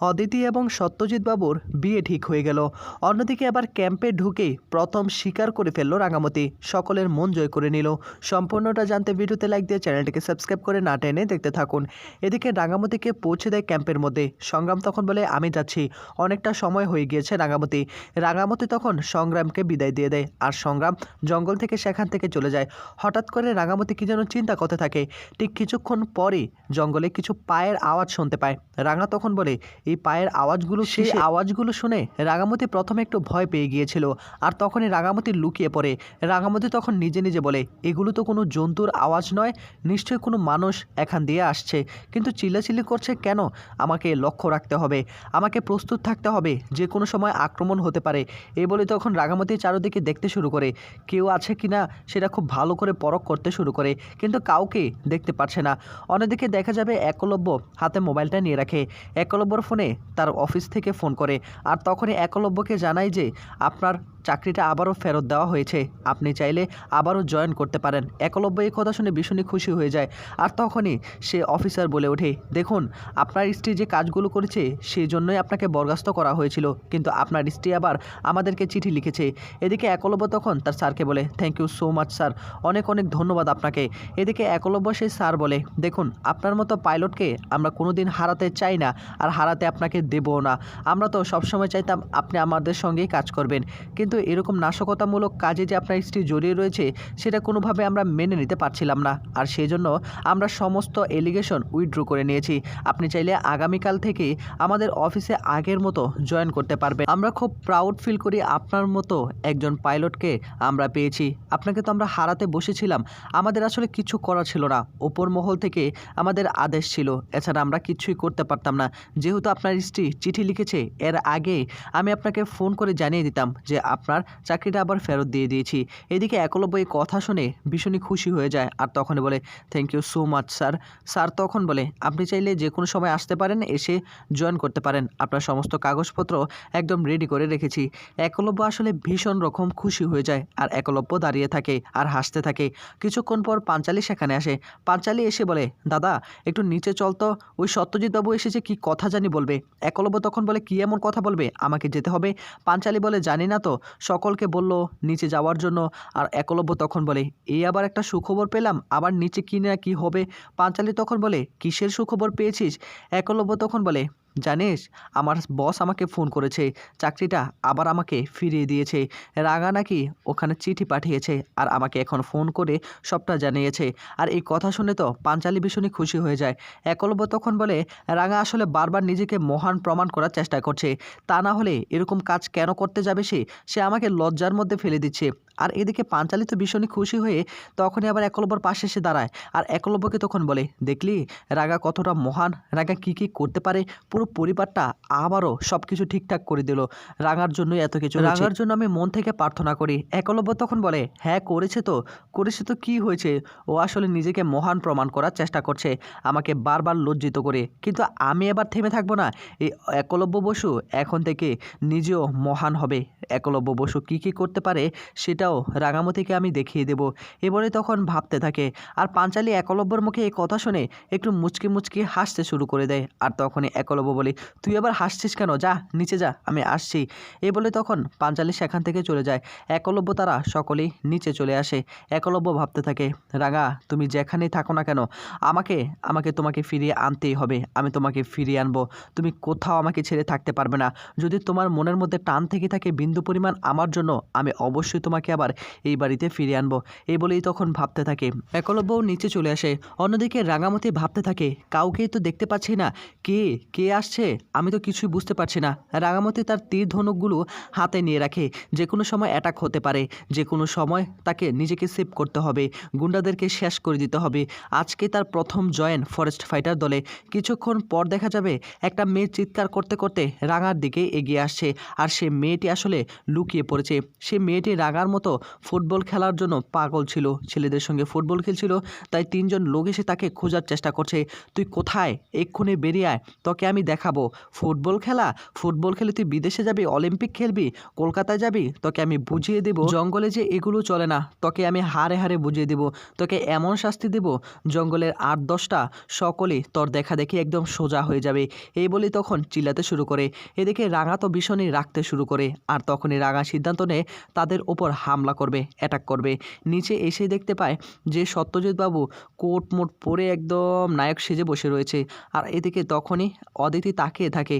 অদিতি এবং সত্যজিৎ বাবুর বিয়ে ঠিক হয়ে গেল। অন্যদিকে আবার ক্যাম্পে ঢুকে প্রথম স্বীকার করে ফেলল রাঙামতি। সকলের মন জয় করে নিল। সম্পূর্ণটা জানতে ভিডিওতে লাইক দিয়ে চ্যানেলটিকে সাবস্ক্রাইব করে না টেনে দেখতে থাকুন। এদিকে রাঙামতিকে পৌঁছে দেয় ক্যাম্পের মধ্যে। সংগ্রাম তখন বলে, আমি যাচ্ছি। অনেকটা সময় হয়ে গিয়েছে রাঙামতি। রাঙামতি তখন সংগ্রামকে বিদায় দিয়ে দেয় আর সংগ্রাম জঙ্গল থেকে সেখান থেকে চলে যায়। হঠাৎ করে রাঙামতি কি যেন চিন্তা করতে থাকে। ঠিক কিছুক্ষণ পরই জঙ্গলে কিছু পায়ের আওয়াজ শুনতে পায়। রাঙা তখন বলে এই পায়ের আওয়াজগুলো সেই আওয়াজগুলো শুনে রাঙামতি প্রথমে একটু ভয় পেয়ে গিয়েছিল আর তখনই রাঙামতি লুকিয়ে পড়ে। রাঙামতি তখন নিজে নিজে বলে এগুলো তো কোনো জন্তুর আওয়াজ নয় নিশ্চয়ই কোনো মানুষ এখান দিয়ে আসছে। কিন্তু চিল্লাচিল্লি করছে কেন? আমাকে লক্ষ্য রাখতে হবে আমাকে প্রস্তুত থাকতে হবে যে কোনো সময় আক্রমণ হতে পারে। এই বলে তখন রাঙামতি চারোদিকে দেখতে শুরু করে। কেউ আছে কি না সেটা খুব ভালো করে পরখ করতে শুরু করে কিন্তু কাউকে দেখতে পাচ্ছে না। অন্যদিকে দেখা যাবে একলব্য হাতে মোবাইলটা নিয়ে রাখে। একলব্যর ফোনে তার অফিস থেকে ফোন করে। আর তখনই একলব্যকে জানায় যে আপনার চাকরিটা আবারও ফেরত দেওয়া হয়েছে। আপনি চাইলে আবারও জয়েন করতে পারেন। একলব্য এই কথা শুনে ভীষণই খুশি হয়ে যায়। আর তখনই সে অফিসার বলে ওঠে, দেখুন, আপনার স্ত্রী যে কাজগুলো করেছে সেই জন্যই আপনাকে বরখাস্ত করা হয়েছিল। কিন্তু আপনার স্ত্রী আবার আমাদেরকে চিঠি লিখেছে। এদিকে একলব্য তখন তার স্যারকে বলে thank you so much sir অনেক অনেক ধন্যবাদ আপনাকে। এদিকে একলব্য সেই স্যার বলে, দেখুন, আপনার মতো পাইলটকে আমরা কোনো দিন হারাতে চাই না, আর হারাতে আপনাকে দেবও না। আমরা তো সবসময় চাইতাম আপনি আমাদের সঙ্গেই কাজ করবেন। কিন্তু এরকম নাশকতামূলক কাজে যে আপনার স্ত্রী জড়িয়ে রয়েছে, সেটা কোনোভাবে আমরা মেনে নিতে পারছিলাম না। আর সেই জন্য আমরা সমস্ত এলিগেশন উইথড্র করে নিয়েছি। আপনি চাইলে আগামীকাল থেকে আমাদের অফিসে আগের মতো জয়েন করতে পারবেন। আমরা খুব প্রাউড ফিল করি আপনার মতো একজন পাইলটকে আমরা পেয়েছি। আপনাকে তো আমরা হারাতে বসেছিলাম। আমাদের আসলে কিছু করা ছিল না। ওপর মহল থেকে আমাদের আদেশ ছিল। এছাড়া আমরা কিছুই করতে পারতাম না। যেহেতু আপনার স্ত্রী চিঠি লিখেছে, এর আগে আমি আপনাকে ফোন করে জানিয়ে দিতাম যে আপনার চাকরিটা আবার ফেরত দিয়ে দিয়েছি। এদিকে একলব্য এই কথা শুনে ভীষণই খুশি হয়ে যায় আর তখনই বলে thank you so much sir sir তখন বলে, আপনি চাইলে যে কোনো সময় আসতে পারেন, এসে জয়েন করতে পারেন। আপনার সমস্ত কাগজপত্র একদম রেডি করে রেখেছি। একলব্য আসলে ভীষণ রকম খুশি হয়ে যায় আর একলব্য দাঁড়িয়ে থাকে আর হাসতে থাকে। কিছুক্ষণ পর পাঞ্চালি সেখানে আসে। পাঞ্চালি এসে বলে, দাদা, একটু নিচে চল তো। ওই সত্যজিৎ বাবু এসেছে কি কথা জানি বলবে? একলব্য তখন বলে, কি এমন কথা বলবে? আমাকে যেতে হবে? পাঞ্চালি বলে, জানি না তো। সকলকে বলল, নিচে যাওয়ার জন্য। আর একলব্য তখন বলে এই আবার একটা সুখবর পেলাম, আবার নিচে কি না কী হবে? পাঞ্চালি তখন বলে, কিসের সুখবর পেয়েছিস? একলব্য তখন বলে জানিস, আমার বস আমাকে ফোন করেছে, চাকরিটা আবার আমাকে ফিরিয়ে দিয়েছে। রাগা নাকি ওখানে চিঠি পাঠিয়েছে আর আমাকে এখন ফোন করে সবটা জানিয়েছে। আর এই কথা শুনে তো পাঞ্চালি ভীষণই খুশি হয়ে যায়। একলব্য তখন বলে, রাঙা আসলে বারবার নিজেকে মহান প্রমাণ করার চেষ্টা করছে। তা না হলে এরকম কাজ কেন করতে যাবে সে? সে আমাকে লজ্জার মধ্যে ফেলে দিচ্ছে। আর এদিকে পাঞ্চালি তো ভীষণই খুশি হয়ে তখনই আবার একলব্যর পাশে এসে দাঁড়ায়। আর একলব্যকে তখন বলে, দেখলি, রাগা কতটা মহান, রাগা কি কি করতে পারে? পুরো পরিবারটা আবারও সব কিছু ঠিকঠাক করে দিল। রাগার জন্য এত কিছু রাগার জন্য আমি মন থেকে প্রার্থনা করি। একলব্য তখন বলে হ্যাঁ করেছে তো। করেছে তো কি হয়েছে? ও আসলে নিজেকে মহান প্রমাণ করার চেষ্টা করছে, আমাকে বারবার লজ্জিত করে। কিন্তু আমি এবার থেমে থাকব না। এই একলব্য বসু এখন থেকে নিজেও মহান হবে। একলব্য বসু কি কি করতে পারে সেটাও রাঙামতিকে আমি দেখিয়ে দেব। এবারে তখন ভাবতে থাকে, আর পাঞ্চালি একলব্যর মুখে এই কথা শুনে একটু মুচকি মুচকি হাসতে শুরু করে দেয়। আর তখনই একলব্য বলে, তুই আবার হাসছিস কেন? যা, নিচে যা, আমি আসছি। এই বলে তখন পাঞ্চালি সেখান থেকে চলে যায়। একলব্য তারা সকলেই নিচে চলে আসে। একলব্য ভাবতে থাকে, রাঙা, তুমি যেখানেই থাকো না কেন, আমাকে আমাকে তোমাকে ফিরিয়ে আনতেই হবে। আমি তোমাকে ফিরিয়ে আনব। তুমি কোথাও আমাকে ছেড়ে থাকতে পারবে না। যদি তোমার মনের মধ্যে টান থেকে থাকে বিন্দু পরিমাণ আমার জন্য, আমি অবশ্যই তোমাকে আবার এই বাড়িতে ফিরিয়ে আনব। এই বলেই তখন ভাবতে থাকে। একলব্যও নিচে চলে আসে। অন্যদিকে রাঙামতি ভাবতে থাকে কাউকেই তো দেখতে পাচ্ছি না। কে? কে আসছে? আমি তো কিছুই বুঝতে পারছি না। রাঙামতি তার তীর ধনুকগুলো হাতে নিয়ে রাখে। যে কোনো সময় অ্যাটাক হতে পারে। যে কোনো সময় তাকে নিজেকে সেভ করতে হবে। গুন্ডাদেরকে শেষ করে দিতে হবে। আজকে তার প্রথম জয়েন ফরেস্ট ফাইটার দলে। কিছুক্ষণ পর দেখা যাবে, একটা মেয়ে চিৎকার করতে করতে রাঙার দিকে এগিয়ে আসছে। আর সে মেয়েটি আসলে লুকিয়ে পড়েছে। সে মেয়েটি রাঙার মতো ফুটবল খেলার জন্য পাগল ছিল। ছেলেদের সঙ্গে ফুটবল খেলছিল, তাই তিনজন লোক এসে তাকে খোঁজার চেষ্টা করছে। তুই কোথায়? এক্ষুনি বেরিয়ে আয়, তোকে আমি দেখাবো। ফুটবল খেলা? ফুটবল খেলে তুই বিদেশে যাবি, অলিম্পিক খেলবি, কলকাতায় যাবি? তোকে আমি বুঝিয়ে দেব। জঙ্গলে যে এগুলো চলে না, তোকে আমি হারে হারে বুঝিয়ে দেব। তোকে এমন শাস্তি দেব, জঙ্গলের আট দশটা সকলে তোর দেখা দেখি একদম সোজা হয়ে যাবে। এই বলে তখন চিল্লাতে শুরু করে। এদিকে রাঙা তো ভীষণই রাখতে শুরু করে, আর তখনই রাঙা সিদ্ধান্ত নেয় তাদের ওপর হামলা করবে অ্যাটাক করবে। নিচে এসে দেখতে পায় যে সত্যজিৎ বাবু কোট মোট পরে একদম নায়ক সেজে বসে রয়েছে। আর এদিকে তখনই অদিতি তাকিয়ে থাকে।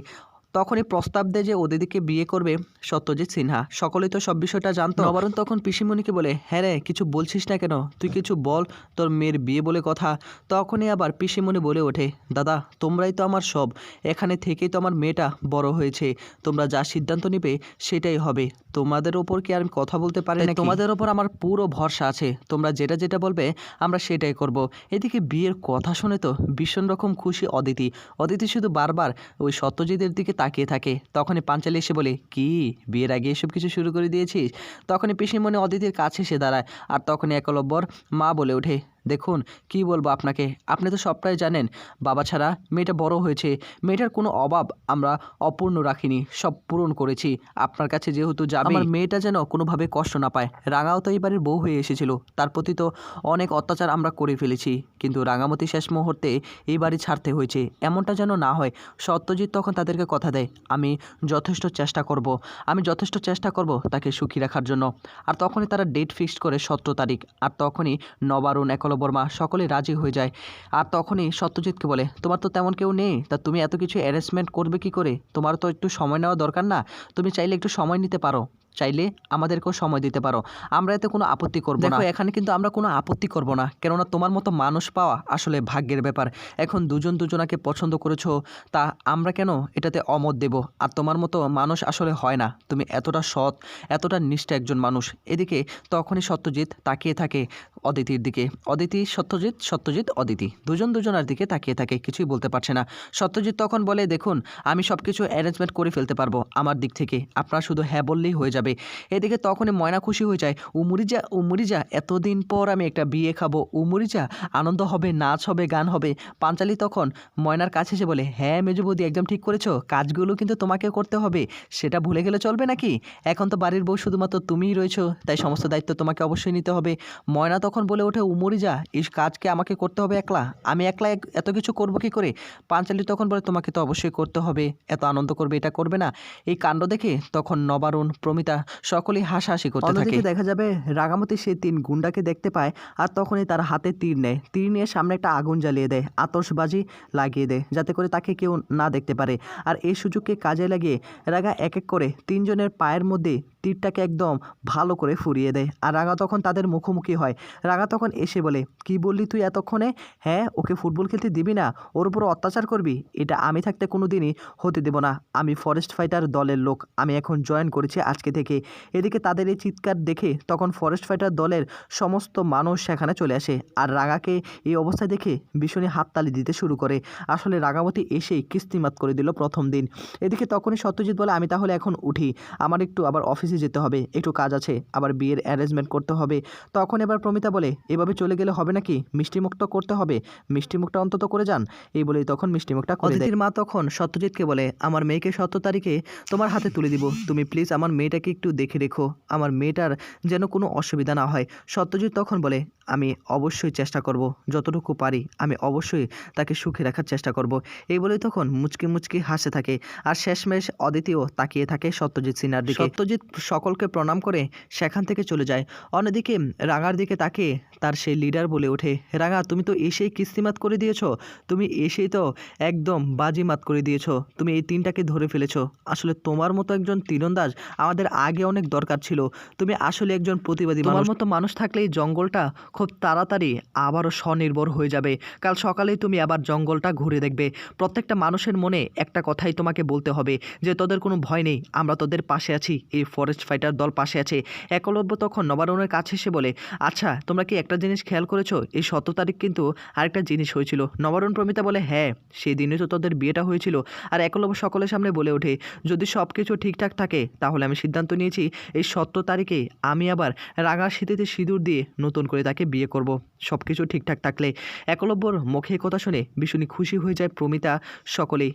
তখনই প্রস্তাব দেয় যে ওদিদিকে বিয়ে করবে সত্যজিৎ সিনহা। সকলেই তো সব বিষয়টা জানতো। নবারণ তখন পিসিমণিকে বলে হ্যাঁ রে কিছু বলছিস না কেন? তুই কিছু বল তোর মেয়ের বিয়ে বলে কথা। তখনই আবার পিসিমণি বলে ওঠে দাদা তোমরাই তো আমার সব। এখানে থেকেই তো আমার মেয়েটা বড় হয়েছে। তোমরা যা সিদ্ধান্ত নিবে সেটাই হবে। তোমাদের ওপর কি আর আমি কথা বলতে পারি না তোমাদের ওপর আমার পুরো ভরসা আছে। তোমরা যেটা যেটা বলবে আমরা সেটাই করব। এদিকে বিয়ের কথা শুনে তো ভীষণ রকম খুশি অদিতি। অদিতি শুধু বারবার ওই সত্যজিতের দিকে তাকিয়ে থাকে। তখনই পাঞ্চালি এসে বলে, কি? বিয়ের আগে এসব কিছু শুরু করে দিয়েছিস? তখনই পিসিমণি অদিতির কাছে এসে দাঁড়ায় আর তখনই একলব্বর মা বলে ওঠে দেখুন কি বলব আপনাকে? আপনি তো সবটাই জানেন। বাবা ছাড়া মেয়েটা বড় হয়েছে। মেয়েটার কোনো অভাব আমরা অপূর্ণ রাখিনি সব পূরণ করেছি। আপনার কাছে যেহেতু যাবে আমার মেয়েটা যেন কোনোভাবে কষ্ট না পায়। রাঙাও তো এই বাড়ির বউ হয়ে এসেছিল। তার প্রতি তো অনেক অত্যাচার আমরা করে ফেলেছি। কিন্তু রাঙামতি শেষ মুহূর্তে এই বাড়ি ছাড়তে হয়েছে। এমনটা যেন না হয় সত্যজিৎ তখন তাদেরকে কথা দেয় আমি যথেষ্ট চেষ্টা করব। আমি যথেষ্ট চেষ্টা করব তাকে সুখী রাখার জন্য। আর তখনই তারা ডেট ফিক্সড করে সতেরো তারিখ। আর তখনই নবারুণ একলব্য বর্মা, সকলে রাজি হয়ে যায়। আর তখনই সত্যজিৎকে বলে, তোমার তো তেমন কেউ নেই, তা তুমি এত কিছু অ্যারেঞ্জমেন্ট করবে কি করে? তোমার তো একটু সময় নেওয়া দরকার না? তুমি চাইলে একটু সময় নিতে পারো। চাইলে আমাদেরকেও সময় দিতে পারো। আমরা এতে কোনো আপত্তি করব না। এখানে কিন্তু আমরা কোনো আপত্তি করব না, কেননা তোমার মতো মানুষ পাওয়া আসলে ভাগ্যের ব্যাপার। এখন দুজন দুজনাকে পছন্দ করেছ, তা আমরা কেন এটাতে অমত দেব? আর তোমার মতো মানুষ আসলে হয় না। তুমি এতটা সৎ, এতটা নিষ্ঠা একজন মানুষ। এদিকে তখনই সত্যজিৎ তাকিয়ে থাকে। অদিতির দিকে। অদিতি, সত্যজিৎ সত্যজিৎ, অদিতি। দুজন দুজনার দিকে তাকিয়ে থাকে, কিছুই বলতে পারছে না। সত্যজিৎ তখন বলে, দেখুন, আমি সব কিছু অ্যারেঞ্জমেন্ট করে ফেলতে পারব আমার দিক থেকে। আপনার শুধু হ্যাঁ বললেই হয়ে যাবে। এদিকে তখনই ময়না খুশি হয়ে যায়, উমরিজা উমরিজা, এতদিন পর আমি একটা বিয়ে খাব। উমরিজা, আনন্দ হবে, নাচ হবে, গান হবে। পাঞ্চালি তখন ময়নার কাছে এসে বলে হ্যাঁ মেজবৌদি একদম ঠিক করেছ। কাজগুলো কিন্তু তোমাকে করতে হবে। সেটা ভুলে গেলে চলবে নাকি? এখন তো বাড়ির বউ শুধুমাত্র তুমিই রয়েছো, তাই সমস্ত দায়িত্ব তোমাকে অবশ্যই নিতে হবে। ময়না তখন বলে ওঠে উমরিজা এই কাজকে আমাকে করতে হবে একলা। আমি একলা এক- এত কিছু করব কি করে? পাঞ্চালি তখন বলে তোমাকে তো অবশ্যই করতে হবে এত আনন্দ করবে এটা করবে না। এই কাণ্ড দেখে তখন নবারুণ প্রমিতা সকলেই হাসাহাসি করতে থাকে। দেখা যাবে রাগামতি সেই তিন গুন্ডাকে দেখতে পায় আর তখনই তার হাতে তীর নেয়। তীর নিয়ে সামনে একটা আগুন জ্বালিয়ে দেয় আতশবাজি লাগিয়ে দেয় যাতে করে তাকে কেউ না দেখতে পারে। আর এই সুযোগকে কাজে লাগিয়ে রাগা এক এক করে তিনজনের পায়ের মধ্যে তীরটাকে একদম ভালো করে ফুরিয়ে দেয়। আর রাগা তখন তাদের মুখোমুখি হয়। রাগা তখন এসে বলে, কি বললি তুই এতক্ষণে? হ্যাঁ ওকে ফুটবল খেলতে দিবি না? ওর উপর অত্যাচার করবি? এটা আমি থাকতে কোনো দিনই হতে দেব না। আমি ফরেস্ট ফাইটার দলের লোক। আমি এখন জয়েন করেছি আজকে থেকে। এদিকে তাদের এই চিৎকার দেখে তখন ফরেস্ট ফাইটার দলের সমস্ত মানুষ সেখানে চলে আসে। আর রাগাকে এই অবস্থায় দেখে ভীষণই হাততালি দিতে শুরু করে। আসলে রাগাবতী এসেই কিস্তিমাত করে দিল প্রথম দিন। এদিকে তখনই সত্যজিৎ বলে, আমি তাহলে এখন উঠি। আমার একটু আবার অফিসে যেতে হবে। একটু কাজ আছে আবার বিয়ের অ্যারেঞ্জমেন্ট করতে হবে। তখন এবার প্রমিতা বলে এভাবে চলে গেলে হবে নাকি? মিষ্টিমুখটা করতে হবে। মিষ্টিমুখটা অন্তত করে যান। এই বলেই তখন মিষ্টিমুখটা করে দেয়। মা তখন সত্যজিৎকে বলে আমার মেয়েকে সতেরো তারিখে তোমার হাতে তুলে দিব। তুমি প্লিজ আমার মেয়েটাকে একটু দেখে রেখো। আমার মেয়েটার যেন কোনো অসুবিধা না হয়। সত্যজিৎ তখন বলে আমি অবশ্যই চেষ্টা করব যতটুকু পারি। আমি অবশ্যই তাকে সুখে রাখার চেষ্টা করব। এই বলেই তখন মুচকি মুচকি হাসে থাকে। আর শেষমেশ অদিতিও তাকিয়ে থাকে সত্যজিৎ সিনহার দিকে। সত্যজিৎ সকলকে প্রণাম করে সেখান থেকে চলে যায়। অন্যদিকে রাঙার দিকে তাকে তার সেই লিডার বলে ওঠে। রাঙা তুমি তো এসেই কিস্তিমাত করে দিয়েছ। তুমি এসেই তো একদম বাজিমাত করে দিয়েছ। তুমি এই তিনটাকে ধরে ফেলেছো। আসলে তোমার মতো একজন তীরন্দাজ আমাদের আগে অনেক দরকার ছিল। তুমি আসলে একজন প্রতিবাদী তোমার মতো মানুষ থাকলে এই জঙ্গলটা খুব তাড়াতাড়ি আবারও স্বনির্ভর হয়ে যাবে। কাল সকালেই তুমি আবার জঙ্গলটা ঘুরে দেখবে। প্রত্যেকটা মানুষের মনে একটা কথাই তোমাকে বলতে হবে যে তোদের কোনো ভয় নেই আমরা তোদের পাশে আছি এই ফরেস্ট ফরেস্ট ফাইটার দল পাশে আছে। একলব্য তখন নবারুণের কাছে এসে বলে আচ্ছা তোমরা কি একটা জিনিস খেয়াল করেছ? এই সতেরো তারিখ কিন্তু আরেকটা জিনিস হয়েছিল। নবারুণ প্রমিতা বলে হ্যাঁ সেই দিনে তো তোদের বিয়েটা হয়েছিল। আর একলব্য সকলের সামনে বলে ওঠে, যদি সব কিছু ঠিকঠাক থাকে, তাহলে আমি সিদ্ধান্ত নিয়েছি, এই সতেরো তারিখে আমি আবার রাঙা শীতেতে সিঁদুর দিয়ে নতুন করে তাকে বিয়ে করব। সব কিছু ঠিকঠাক থাকলে। একলব্যর মুখে কথা শুনে ভীষণই খুশি হয়ে যায় প্রমিতা সকলেই।